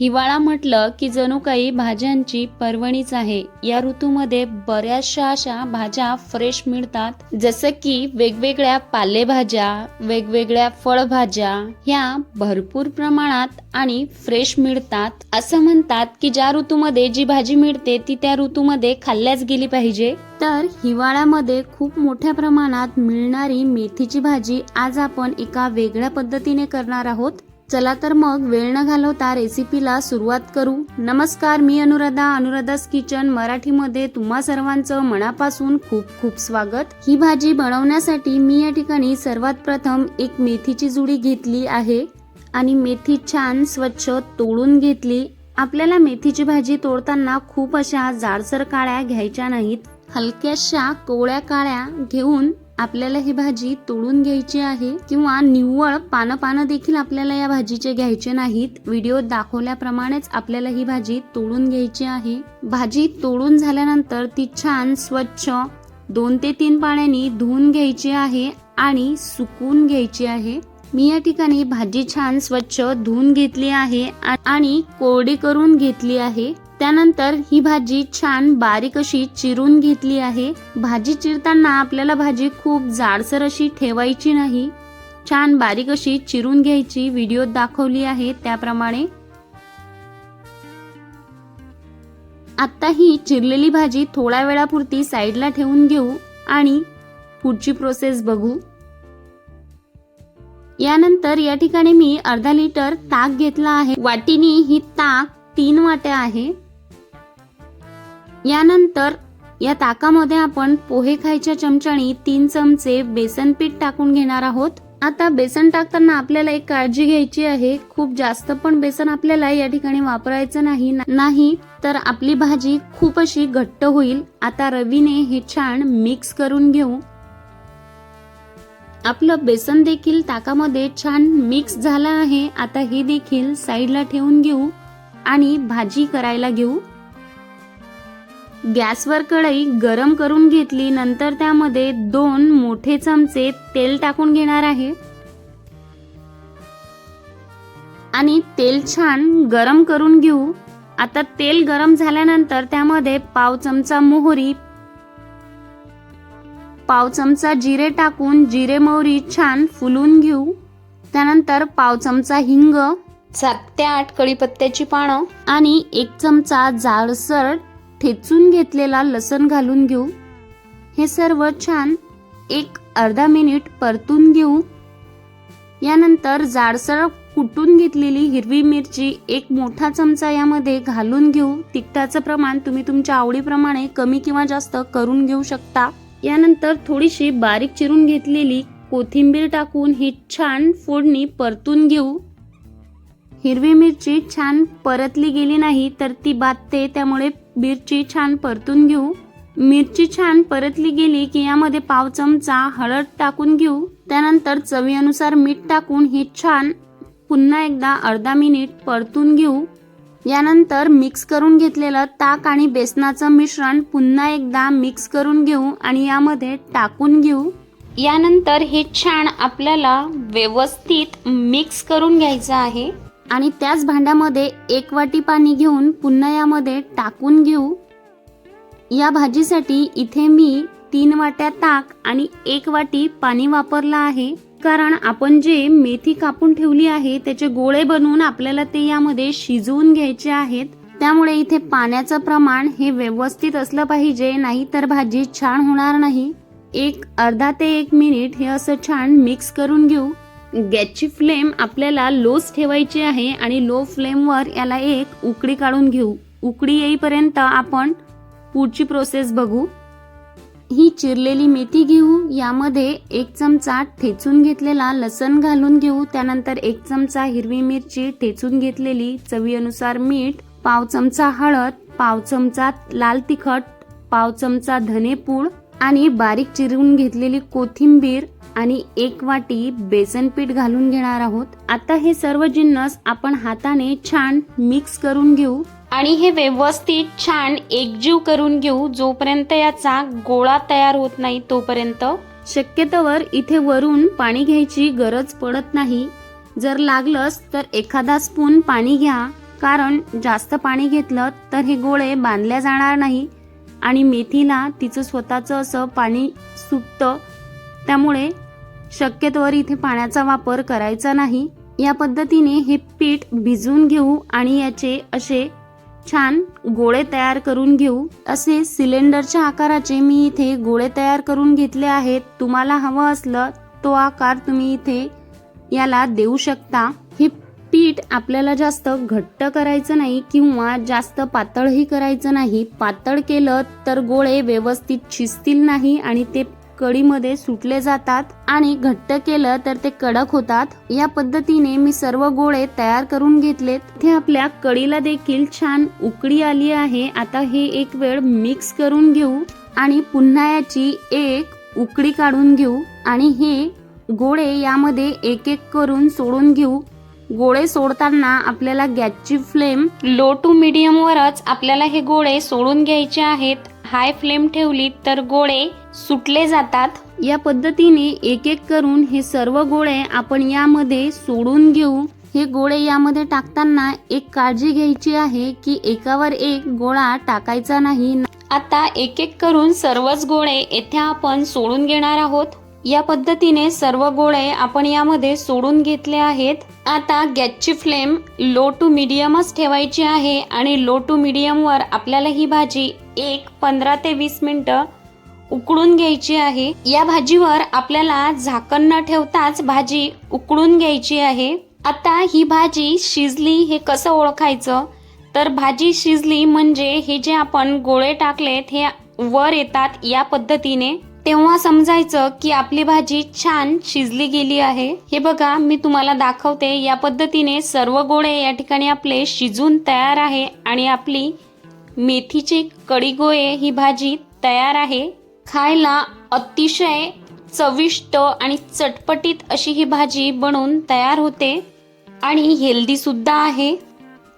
हिवाळा म्हटलं की जणू काही भाज्यांची पर्वणीच आहे. या ऋतूमध्ये बऱ्याचशा अशा भाज्या फ्रेश मिळतात. जसं की वेगवेगळ्या पालेभाज्या वेगवेगळ्या फळभाज्या ह्या भरपूर प्रमाणात आणि फ्रेश मिळतात. असं म्हणतात की ज्या ऋतूमध्ये जी भाजी मिळते ती त्या ऋतूमध्ये खाल्ल्याच गेली पाहिजे. तर हिवाळ्यामध्ये खूप मोठ्या प्रमाणात मिळणारी मेथीची भाजी आज आपण एका वेगळ्या पद्धतीने करणार आहोत. चला तर मग वेळ न घालवता रेसिपीला सुरुवात करू. नमस्कार मी अनुराधा अनुराधास किचन मराठीमध्ये तुम्हा सर्वांचं मनापासून खूप खूप स्वागत. ही भाजी बनवण्यासाठी मी या ठिकाणी सर्वात प्रथम एक मेथीची जुडी घेतली आहे आणि मेथी छान स्वच्छ तोडून घेतली. आपल्याला मेथीची भाजी तोडताना खूप अशा जाडसर काळ्या घ्यायच्या नाहीत. हलक्याशा कोवळ्या काळ्या घेऊन आपल्याला ही भाजी तोडून घ्यायची आहे किंवा निव्वळ पानं पानं देखील आपल्याला या भाजीचे घ्यायचे नाहीत. व्हिडिओ दाखवल्याप्रमाणेच आपल्याला ही भाजी तोडून घ्यायची आहे. भाजी तोडून झाल्यानंतर ती छान स्वच्छ दोन ते तीन पाण्याने धुवून घ्यायची आहे आणि सुकून घ्यायची आहे. मी या ठिकाणी भाजी छान स्वच्छ धुवून घेतली आहे आणि कोरडी करून घेतली आहे. त्यानंतर ही भाजी छान बारीक अशी चिरून घेतली आहे. भाजी चिरताना आपल्याला भाजी खूप जाडसर अशी ठेवायची नाही. छान बारीक अशी चिरून घ्यायची व्हिडिओत दाखवली आहे त्याप्रमाणे. आत्ता ही चिरलेली भाजी थोड्या वेळापुरती साईडला ठेवून घेऊ आणि पुढची प्रोसेस बघू. यानंतर या ठिकाणी मी अर्धा लिटर ताक घेतला आहे. वाटीनी ही ताक तीन वाट्या आहे. यानंतर या ताकामध्ये आपण पोहे खायच्या चमच्यानी तीन चमचे बेसन पीठ टाकून घेणार आहोत. आता बेसन टाकताना आपल्याला एक काळजी घ्यायची आहे. खूप जास्त पण बेसन आपल्याला या ठिकाणी वापरायचं नाही. नाही तर आपली भाजी खूप अशी घट्ट होईल. आता रवीने हे छान मिक्स करून घेऊ. आपलं बेसन देखील ताकामध्ये छान मिक्स झालं आहे. आता हे देखील साईडला ठेवून घेऊ आणि भाजी करायला घेऊ. गॅसवर कढई गरम करून घेतली नंतर त्यामध्ये दोन मोठे चमचे तेल टाकून घेणार आहे. आणि तेल छान गरम करून घेऊ. आता तेल गरम झाल्यानंतर त्यामध्ये पाव चमचा मोहरी पाव चमचा जिरे टाकून जिरे मोहरी छान फुलून घेऊ. त्यानंतर पाव चमचा हिंग सात ते आठ कढीपत्त्याची पानं आणि एक चमचा जाडसर ठेचून घेतलेला लसण घालून घेऊ. हे सर्व छान एक अर्धा मिनिट परतून घेऊ. यानंतर जाडसर कुटून घेतलेली हिरवी मिरची एक मोठा चमचा यामध्ये घालून घेऊ. तिखटाचं प्रमाण तुम्ही तुमच्या आवडीप्रमाणे कमी किंवा जास्त करून घेऊ शकता. यानंतर थोडीशी बारीक चिरून घेतलेली कोथिंबीर टाकून ही छान फोडणी परतून घेऊ. हिरवी मिरची छान परतली गेली नाही तर ती बातते त्यामुळे मिरची छान परतून घेऊ. मिरची छान परतली गेली की यामध्ये पाव चमचा हळद टाकून घेऊ. त्यानंतर चवीनुसार मीठ टाकून हे छान पुन्हा एकदा अर्धा मिनिट परतून घेऊ. यानंतर मिक्स करून घेतलेलं ताक आणि बेसनाचं मिश्रण पुन्हा एकदा मिक्स करून घेऊ आणि यामध्ये टाकून घेऊ. यानंतर हे छान आपल्याला व्यवस्थित मिक्स करून घ्यायचं आहे. आणि त्याच भांड्यामध्ये एक वाटी पाणी घेऊन पुन्हा यामध्ये टाकून घेऊ. या भाजीसाठी इथे मी तीन वाट्या ताक आणि एक वाटी पाणी वापरलं आहे. कारण आपण जे मेथी कापून ठेवली आहे त्याचे गोळे बनवून आपल्याला ते यामध्ये शिजवून घ्यायचे आहेत. त्यामुळे इथे पाण्याचं प्रमाण हे व्यवस्थित असलं पाहिजे नाही तर भाजी छान होणार नाही. एक अर्धा ते एक मिनिट हे असं छान मिक्स करून घेऊ. गॅसची फ्लेम आपल्याला लोच ठेवायची आहे आणि लो फ्लेमवर याला एक उकडी काढून घेऊ. उकडी येईपर्यंत आपण पुढची प्रोसेस बघू. ही चिरलेली मेथी घेऊ यामध्ये एक चमचा ठेचून घेतलेला लसण घालून घेऊ त्यानंतर एक चमचा हिरवी मिरची ठेचून घेतलेली चवीनुसार मीठ पाव चमचा हळद पाव चमचा लाल तिखट पाव चमचा धनेपूड आणि बारीक चिरून घेतलेली कोथिंबीर आणि एक वाटी बेसन पीठ घालून घेणार आहोत. आता हे सर्व जिन्नस आपण हाताने छान मिक्स करून घेऊ. आणि हे व्यवस्थित छान एकजीव करून घेऊ जोपर्यंत याचा गोळा तयार होत नाही तोपर्यंत. शक्यतोवर इथे वरून पाणी घ्यायची गरज पडत नाही. जर लागलंच तर एखादा स्पून पाणी घ्या कारण जास्त पाणी घेतलं तर हे गोळे बांधल्या जाणार नाही. आणि मेथीला तिचं स्वतःचं असं पाणी सुटतं. त्यामुळे शक्यतोवर इथे पाण्याचा वापर करायचा नाही. या पद्धतीने हे पीठ भिजवून घेऊ आणि याचे असे छान गोळे तयार करून घेऊ. असे सिलेंडरच्या आकाराचे मी इथे गोळे तयार करून घेतले आहेत. तुम्हाला हवं असलं तो आकार तुम्ही इथे याला देऊ शकता. हे पीठ आपल्याला जास्त घट्ट करायचं नाही किंवा जास्त पातळही करायचं नाही. पातळ केलं तर गोळे व्यवस्थित शिजतील नाही आणि ते कढीमध्ये सुटले जातात आणि घट्ट केलं तर ते कडक होतात. या पद्धतीने मी सर्व गोळे तयार करून घेतलेत. ते आपल्या कढीला देखील छान उकडी आली आहे. आता हे एक वेळ मिक्स करून घेऊ आणि पुन्हा याची एक उकळी काढून घेऊ आणि हे गोळे यामध्ये एक एक करून सोडून घेऊ. गोळे सोडताना आपल्याला गॅसची फ्लेम लो टू मीडियम वरच आपल्याला हे गोळे सोडून घ्यायचे आहेत. हाय फ्लेम ठेवली तर गोळे सुटले जातात. या पद्धतीने एक एक करून हे सर्व गोळे आपण यामध्ये सोडून घेऊ. हे गोळे यामध्ये टाकताना एक काळजी घ्यायची आहे की एकावर एक गोळा टाकायचा नाही. आता एक एक करून सर्वच गोळे येथे आपण सोडून घेणार आहोत. या पद्धतीने सर्व गोळे आपण यामध्ये सोडून घेतले आहेत. आता गॅसची फ्लेम लो टू मिडियमच ठेवायची आहे आणि लो टू मिडियमवर आपल्याला ही भाजी एक पंधरा ते वीस मिनटं उकळून घ्यायची आहे. या भाजीवर आपल्याला झाकण न ठेवताच भाजी उकळून घ्यायची आहे. आता ही भाजी शिजली हे कसं ओळखायचं? तर भाजी शिजली म्हणजे हे जे आपण गोळे टाकलेत हे वर येतात या पद्धतीने. तेव्हा समजायचं की आपली भाजी छान शिजली गेली आहे. हे बघा मी तुम्हाला दाखवते. या पद्धतीने सर्व गोळे या ठिकाणी आपले शिजून तयार आहे आणि आपली मेथीची कडी गोळे ही भाजी तयार आहे. खायला अतिशय चविष्ट आणि चटपटीत अशी ही भाजी बनून तयार होते. आणि हेल्दीसुद्धा आहे.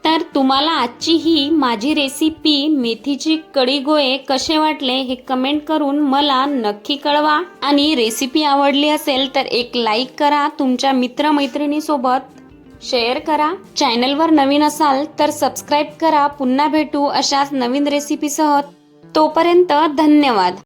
तर तुम्हाला आजची ही माझी रेसिपी मेथीची कढी गोळे कसे वाटले हे कमेंट करून मला नक्की कळवा. आणि रेसिपी आवडली असेल तर एक लाईक करा. तुमच्या मित्रमैत्रिणीसोबत शेअर करा. चॅनलवर नवीन असाल तर सबस्क्राईब करा. पुन्हा भेटू अशाच नवीन रेसिपीसह तोपर्यंत धन्यवाद.